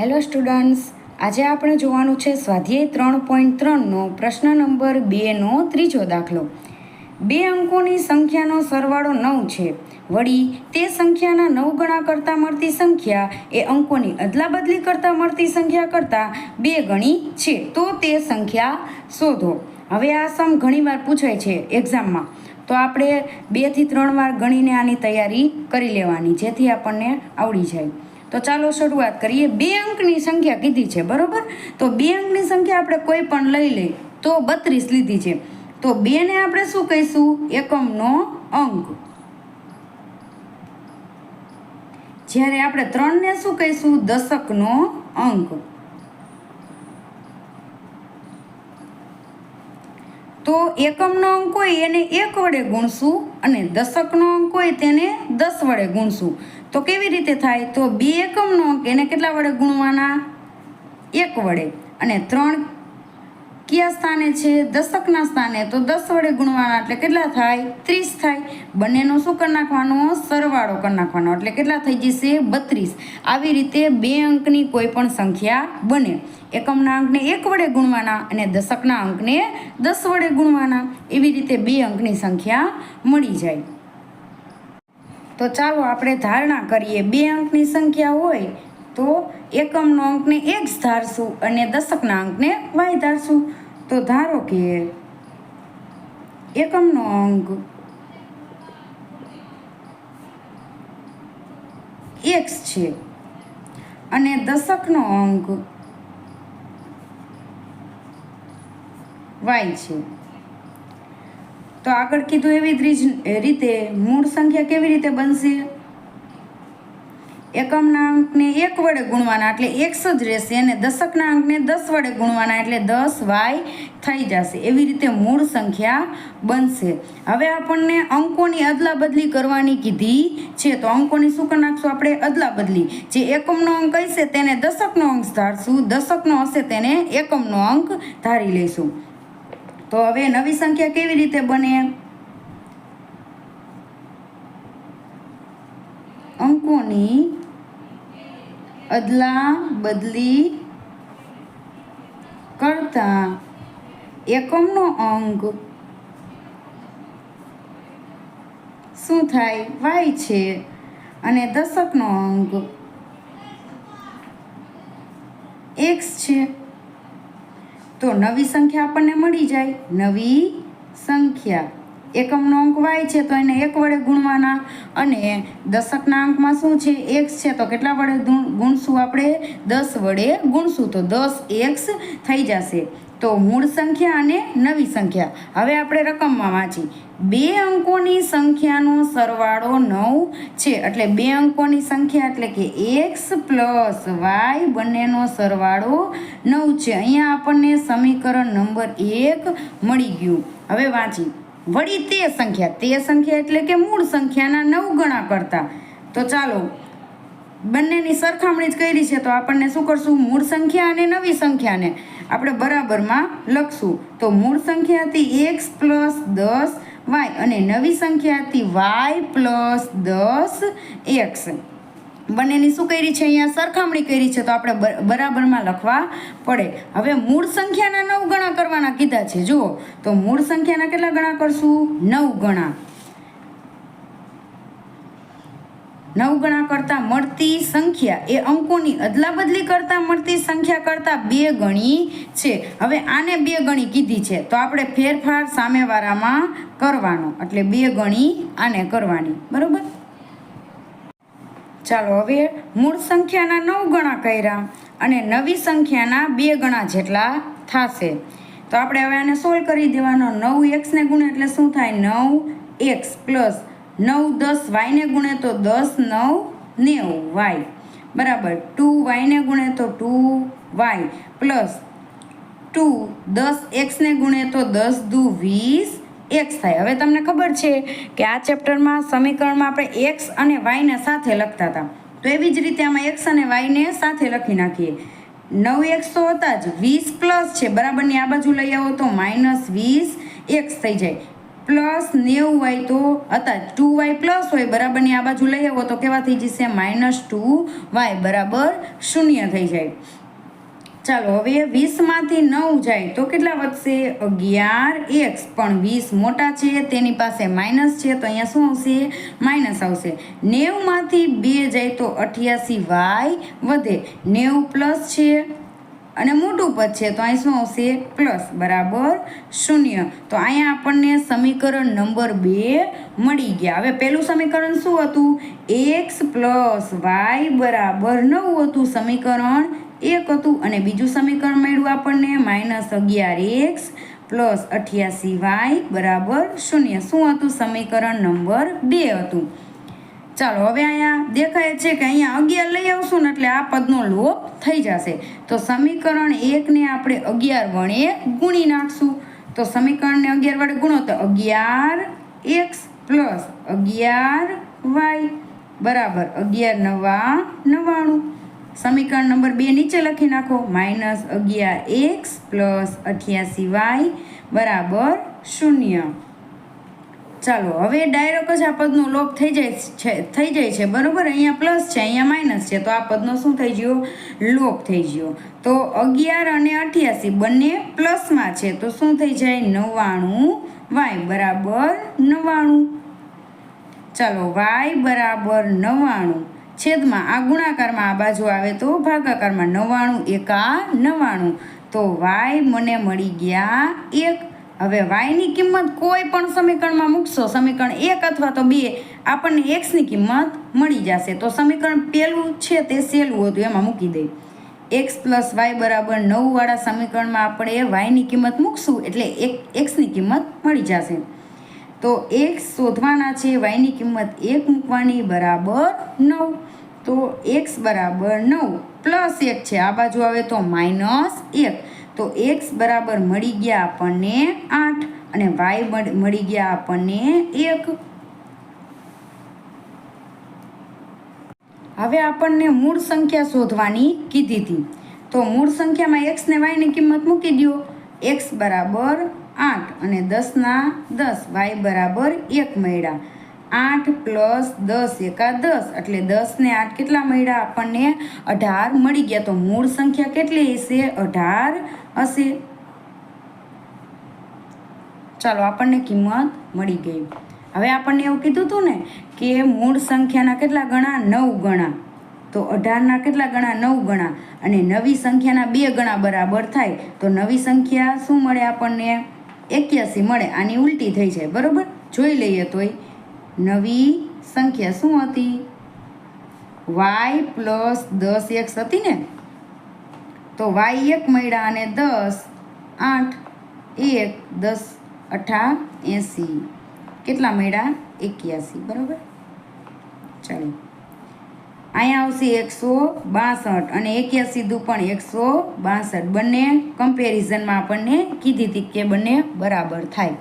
Hello students, આજે આપણે જોવાનું છે સ્વાધ્યાય ત્રણ પોઈન્ટ ત્રણનો પ્રશ્ન નંબર બેનો ત્રીજો દાખલો. બે અંકોની સંખ્યાનો સરવાળો નવ છે. વળી, તે સંખ્યાના નવ ગણા કરતાં મળતી સંખ્યા એ અંકોની અદલાબદલી કરતાં મળતી સંખ્યા કરતાં બે ગણી છે. તો તે સંખ્યા શોધો. હવે આ સમ ઘણીવાર પૂછાય છે એક્ઝામમાં. તો આપણે બેથી ત્રણ વાર ગણીને આની તૈયારી કરી લેવાની, જેથી આપણને આવડી જાય. તો ચાલો શરૂઆત કરીએ. બે અંકની સંખ્યા કીધી છે, બરાબર? તો બે અંકની સંખ્યા આપણે કોઈ પણ લઈ લઈ તો બત્રીસ લીધી છે. તો બેને આપણે શું કહીશું? એકમનો અંક. જ્યારે આપણે ત્રણને શું કહીશું? દશકનો અંક. તો એકમનો અંક હોય એને એક વડે ગુણશું અને દશકનો અંક હોય તેને દસ વડે ગુણશું. તો કેવી રીતે થાય? તો બે એકમનો અંક એને કેટલા વડે ગુણવાના? એક વડે. અને ત્રણ કયા સ્થાને છે? દશકના સ્થાને. તો દસ વડે ગુણવાના એટલે કેટલા થાય? ત્રીસ થાય. બંનેનો શું કરી નાખવાનો? સરવાળો કરી નાખવાનો. એટલે કેટલા થઈ જશે? બત્રીસ. આવી રીતે બે અંકની કોઈ પણ સંખ્યા બને. એકમના અંકને એક વડે ગુણવાના અને દશકના અંકને દસ વડે ગુણવાના. એવી રીતે બે અંકની સંખ્યા મળી જાય. તો ચાલો આપણે ધારણા કરીએ. બે અંકની સંખ્યા હોય તો એકમનો અંકને એક ધારશું અને દશકના અંકને વાય ધારશું. તો ધારો કે એકમનો અંક એક્સ છે અને દશકનો અંક વાય છે. તો આગળ કીધું એવી જ રીતે મૂળ સંખ્યા કેવી રીતે બનશે? એકમના અંકને એક વડે ગુણવાના એટલે એકસ જ રહેશે અને દશકના અંકને દસ વડે ગુણવાના એટલે દસ વાય થઈ જશે. એવી રીતે મૂળ સંખ્યા બનશે. હવે આપણને અંકોની અદલા બદલી કરવાની કીધી છે. તો અંકોની શું કરી નાખશું આપણે? અદલા બદલી જે એકમનો અંક હશે તેને દશકનો અંક ધારશું. દશકનો હશે તેને એકમનો અંક ધારી લઈશું. તો હવે નવી સંખ્યા કેવી રીતે બને? અંકોની અદલા બદલી કરતા એકમનો અંક શું થાય? વાય છે. અને દશકનો અંક એક્સ છે. તો નવી સંખ્યા આપણને મળી જાય. નવી સંખ્યા. એકમનો અંક વાય છે, તો એને એક વડે ગુણવાના. અને દશકના અંકમાં શું છે? એક્સ છે, તો કેટલા વડે ગુણશું આપણે? દસ વડે ગુણશું, તો દસ એક્સ થઈ જશે. તો મૂળ સંખ્યા અને નવી સંખ્યા. હવે આપણે રકમમાં વાંચી. બે અંકોની સંખ્યાનો સરવાળો નવ છે, એટલે બે અંકોની સંખ્યા એટલે કે એક્સ પ્લસ વાય બંનેનો સરવાળો નવ છે. અહીંયા આપણને સમીકરણ નંબર એક મળી ગયું. હવે વાંચી. વળી તે સંખ્યા તે સંખ્યા એટલે કે મૂળ સંખ્યાના નવ ગણા કરતા. તો ચાલો, બંનેની સરખામણી જ કરી છે, તો આપણને શું કરશું? મૂળ સંખ્યા અને નવી સંખ્યાને આપણે બરાબરમાં લખશું. તો મૂળ સંખ્યા હતી એક્સ પ્લસ દસ વાય અને નવી સંખ્યા હતી વાય પ્લસ દસ એક્સ. બંનેની શું કરી છે અહીંયા? સરખામણી કરી છે તો આપણે બરાબરમાં લખવા પડે. હવે મૂળ સંખ્યાના નવ ગણા કરવાના કીધા છે. જુઓ, તો મૂળ સંખ્યાના કેટલા ગણા કરશું? નવ ગણા. નવ ગણા કરતાં મળતી સંખ્યા એ અંકોની અદલાબદલી કરતાં મળતી સંખ્યા કરતાં બે ગણી છે. હવે આને બે ગણી કીધી છે. તો આપણે ફેરફાર સામેવાળામાં કરવાનો. એટલે બે ગણી આને કરવાની. બરોબર? ચાલો હવે મૂળ સંખ્યાના નવ ગણા કર્યા અને નવી સંખ્યાના બે ગણા જેટલા થશે. તો આપણે હવે આને સોલ્વ કરી દેવાનો. નવ એક્સને ગુણે એટલે શું થાય? નવ એક્સ પ્લસ નવ દસ વાયને ગુણે તો દસ, નવ, નેવું વાય બરાબર. ટુ વાયને ગુણે તો ટુ વાય પ્લસ ટુ દસ એક્સને ગુણે તો દસ દુ વીસ એક્સ થાય. હવે તમને ખબર છે કે આ ચેપ્ટરમાં સમીકરણમાં આપણે એક્સ અને વાયને સાથે લખતા હતા. તો એવી જ રીતે આમાં એક્સ અને વાયને સાથે લખી નાખીએ. નવ એક્સ તો હતા જ. વીસ પ્લસ છે. બરાબરની આ બાજુ લઈ આવો તો માઇનસ વીસ એક્સ થઈ જાય. પ્લસ નેવું વાય તો હતા ટુ વાય પ્લસ હોય બરાબરની આ બાજુ લઈ આવો તો કેવા થઈ જશે? માઇનસ ટુ વાય બરાબર શૂન્ય થઈ જાય. ચાલો, હવે વીસમાંથી નવ જાય તો કેટલા વધશે? અગિયાર એક્સ પણ વીસ મોટા છે, તેની પાસે માઇનસ છે, તો અહીંયા શું આવશે? માઇનસ આવશે. નેવમાંથી બે જાય તો અઠ્યાસી વાય વધે. નેવું પ્લસ છે અને મોટું પદ છે, તો અહીં શું આવશે? પ્લસ, બરાબર, શૂન્ય. તો અહીંયા આપણને સમીકરણ નંબર બે મળી ગયા. હવે પહેલું સમીકરણ શું હતું? એક્સ પ્લસ વાય બરાબર નવું હતું. સમીકરણ એક હતું અને બીજું સમીકરણ મળ્યું આપણને માઇનસ અગિયાર એક્સ પ્લસ અઠ્યાસી વાય બરાબર શૂન્ય. શું હતું? સમીકરણ નંબર બે હતું. ચાલો હવે અહીંયા દેખાય છે કે અહીંયા અગિયાર લઈ આવશું ને એટલે આ પદનો લોપ થઈ જશે. તો સમીકરણ એકને આપણે અગિયાર વડે ગુણી નાખશું. તો સમીકરણને અગિયાર વડે ગુણો તો અગિયાર એક્સ પ્લસ અગિયાર વાય બરાબર અગિયાર નવા નવ્વાણું. સમીકરણ નંબર બે નીચે લખી નાખો, માઇનસ અગિયાર એક્સ પ્લસ અઠ્યાસી વાય બરાબર શૂન્ય. ચાલો, હવે ડાયરેક્ટ જ આ પદનો લોપ થઈ જાય છે, થઈ જાય છે, બરાબર? અહીંયા પ્લસ છે, અહીંયા માઇનસ છે, તો આ પદનો શું થઈ ગયો? લોપ થઈ ગયો. તો અગિયાર અને અઠ્યાસી બંને પ્લસમાં છે, તો શું થઈ જાય? નવ્વાણું વાય બરાબર નવ્વાણું. ચાલો, વાય બરાબર નવ્વાણું. છેદમાં આ ગુણાકારમાં આ બાજુ આવે તો ભાગાકારમાં નવ્વાણું, એકા નવ્વાણું. તો વાય મને મળી ગયા એક. હવે વાયની કિંમત કોઈ પણ સમીકરણમાં મૂકશો. સમીકરણ એક અથવા તો બે આપણને એક્સની કિંમત મળી જશે. તો સમીકરણ પહેલું છે તે સહેલું હતું. એમાં મૂકી દઈ એક્સ પ્લસ વાય બરાબર નવવાળા સમીકરણમાં આપણે વાયની કિંમત મૂકશું એટલે એક એક્સની કિંમત મળી જશે. તો એક્સ શોધવાના છે, વાયની કિંમત એક મૂકવાની બરાબર નવ. તો એક્સ બરાબર નવ પ્લસ એક છે, આ બાજુ આવે તો માઇનસ એક. તો એક્સ બરાબર મળી ગયા આપણને આઠ અને વાય મળી ગયા આપણને એક. હવે આપણને મૂળ સંખ્યા શોધવાની કીધી હતી. તો મૂળ સંખ્યામાં એક્સ ને વાયની કિંમત મૂકી દો એક્સ બરાબર અને દસના દસ વાય બરાબર એક મળ્યા. આઠ પ્લસ દસ એકા દસ એટલે દસ ને આઠ કેટલા મળ્યા? આપણને અઢાર મળી ગયા. તો મૂળ સંખ્યા કેટલી હશે? અઢાર હશે. ચાલો, આપણને કિંમત મળી ગઈ. હવે આપણને એવું કીધું હતું ને કે મૂળ સંખ્યાના કેટલા ગણા? નવ ગણા. તો અઢારના કેટલા ગણા? નવ ગણા. અને નવી સંખ્યાના બે ગણા બરાબર થાય. તો નવી સંખ્યા શું મળે આપણને? એક્યાસી મળે, આની ઉલટી થઈ જાય, બરાબર? જોઈ લઈએ તોય. નવી સંખ્યા શું હતી? વાય પ્લસ દસ એક્સ હતી ને? તો વાય એક મળ્યા અને દસ, આઠ, એક, દસ, અઠા, એંસી. કેટલા મળ્યા? એક્યાસી, બરાબર? ચાલો. અહીંયા આવશે એકસો બાસઠ અને એક્યાસી સીધું પણ એકસો બાસઠ. બંને કમ્પેરિઝનમાં આપણને કીધી હતી કે બંને બરાબર થાય.